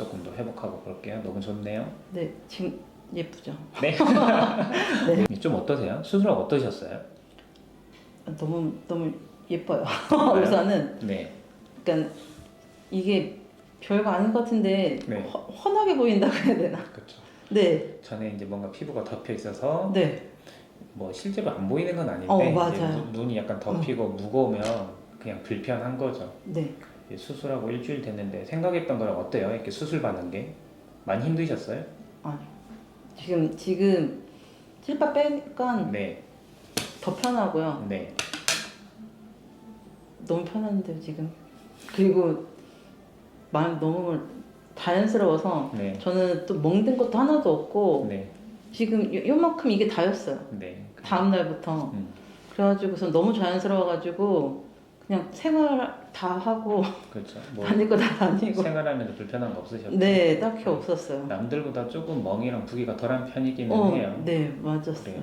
조금 더 회복하고 그럴게요. 너무 좋네요. 네, 지금 예쁘죠. 네. 좀 어떠세요? 수술하고 어떠셨어요? 아, 너무 너무 예뻐요. 예뻐요? 우선은 네. 그러니까 이게 별거 아닌 것 같은데 네. 허, 환하게 보인다고 해야 되나? 그렇죠. 네, 전에 이제 뭔가 피부가 덮여 있어서 네, 뭐 실제로 안 보이는 건 아닌데 어, 이제 맞아요. 눈- 눈이 약간 덮이고 무거우면 그냥 불편한 거죠. 네. 수술하고 일주일 됐는데 생각했던 거랑 어때요? 이렇게 수술 받는 게 많이 힘드셨어요? 지금 지금 칠파 빼니까 네, 더 편하고요. 네, 너무 편한데요 지금. 그리고 마음 너무 자연스러워서 네, 저는 또 멍든 것도 하나도 없고 네, 지금 요, 요만큼 이게 다였어요. 네. 다음 날부터. 음, 그래가지고서 너무 자연스러워가지고 그냥 생활 다 하고 그렇죠. 뭐 다닐 거 다 다니고. 생활하면서 불편한 거 없으셨죠? 네, 딱히 없었어요. 남들보다 조금 멍이랑 부기가 덜한 편이기는 어, 해요. 네, 맞았어요. 그래요.